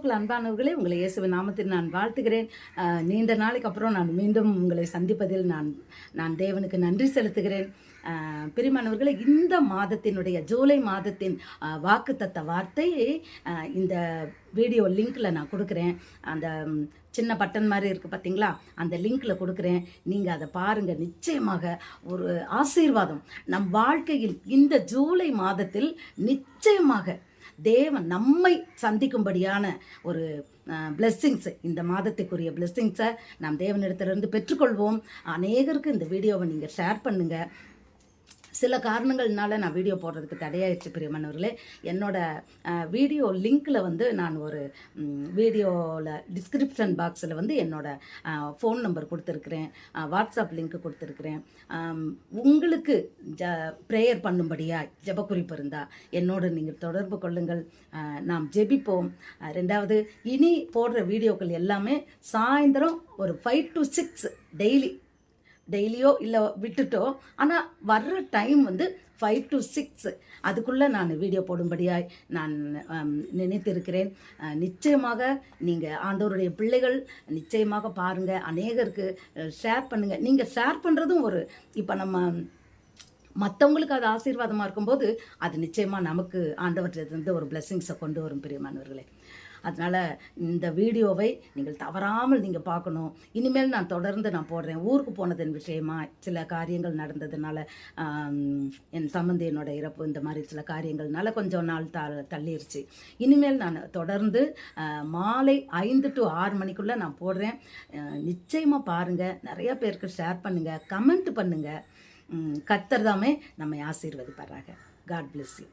கிறிஸ்துவுக்குள் அன்பானவர்களே உங்களை இயேசுவின் நாமத்தில் நான் வாழ்த்துகிறேன். நீண்ட நாளைக்கு அப்புறம் நான் மீண்டும் உங்களை சந்திப்பதில் நான் நான் தேவனுக்கு நன்றி செலுத்துகிறேன். பெருமானவர்களே இந்த மாதத்தினுடைய ஜூலை மாதத்தின் வாக்குத்தத்த வார்த்தையை இந்த வீடியோ லிங்க்கில் நான் கொடுக்குறேன். அந்த சின்ன பட்டன் மாதிரி இருக்குது பார்த்தீங்களா அந்த லிங்க்கில் கொடுக்குறேன். நீங்கள் அதை பாருங்கள் நிச்சயமாக ஒரு ஆசீர்வாதம் நம் வாழ்க்கையில் இந்த ஜூலை மாதத்தில் நிச்சயமாக தேவன் நம்மை சந்திக்கும்படியான ஒரு பிளெஸ்ஸிங்ஸ் இந்த மாதத்துக்குரிய பிளெஸ்ஸிங்ஸை நாம் தேவனிடத்திலிருந்து பெற்றுக்கொள்வோம். அநேகருக்கு இந்த வீடியோவை நீங்கள் ஷேர் பண்ணுங்கள் சில காரணங்கள்னால நான் வீடியோ போடுறதுக்கு தடையாயிடுச்சு பிரியமனவர்களே. என்னோட வீடியோ லிங்க்கில் வந்து நான் ஒரு வீடியோவில் டிஸ்கிரிப்ஷன் பாக்ஸில் வந்து என்னோட ஃபோன் நம்பர் கொடுத்துருக்குறேன். வாட்ஸ்அப் லிங்க் கொடுத்துருக்குறேன். உங்களுக்கு ஜ ப்ரேயர் பண்ணும்படியா ஜபக்குறிப்பு இருந்தால் என்னோடு நீங்கள் தொடர்பு கொள்ளுங்கள். நாம் ஜெபிப்போம். ரெண்டாவது இனி போடுற வீடியோக்கள் எல்லாமே சாயந்தரம் ஒரு ஃபைவ் டு சிக்ஸ் டெய்லி டெய்லியோ இல்லை விட்டுட்டோ. ஆனால் வர்ற டைம் வந்து ஃபைவ் டு சிக்ஸ் அதுக்குள்ளே நான் வீடியோ போடும்படியாய் நான் நினைத்திருக்கிறேன். நிச்சயமாக நீங்கள் ஆண்டவருடைய பிள்ளைகள் நிச்சயமாக பாருங்கள் அநேகருக்கு ஷேர் பண்ணுங்கள் நீங்கள் ஷேர் பண்ணுறதும் ஒரு இப்போ நம்ம மற்றவங்களுக்கு அது ஆசீர்வாதமாக இருக்கும்போது அது நிச்சயமாக நமக்கு ஆண்டவற்றிலிருந்து ஒரு பிளெஸ்ஸிங்ஸை கொண்டு வரும் பிரியமானவர்களே. அதனால் இந்த வீடியோவை நீங்கள் தவறாமல் நீங்கள் பார்க்கணும். இனிமேல் நான் தொடர்ந்து நான் போடுறேன். ஊருக்கு போனதன் விஷயமா? சில காரியங்கள் நடந்ததுனால என் சம்மந்தி என்னோட இறப்பு இந்த மாதிரி சில காரியங்கள்னால கொஞ்சம் நாள் த தள்ளிருச்சு. இனிமேல் நான் தொடர்ந்து மாலை ஐந்து டு ஆறு மணிக்குள்ளே நான் போடுறேன். நிச்சயமாக பாருங்கள் நிறைய பேருக்கு ஷேர் பண்ணுங்கள் கமெண்ட் பண்ணுங்கள் கத்தர் தாமே நம்மை ஆசீர்வதிப்பாராக. God bless you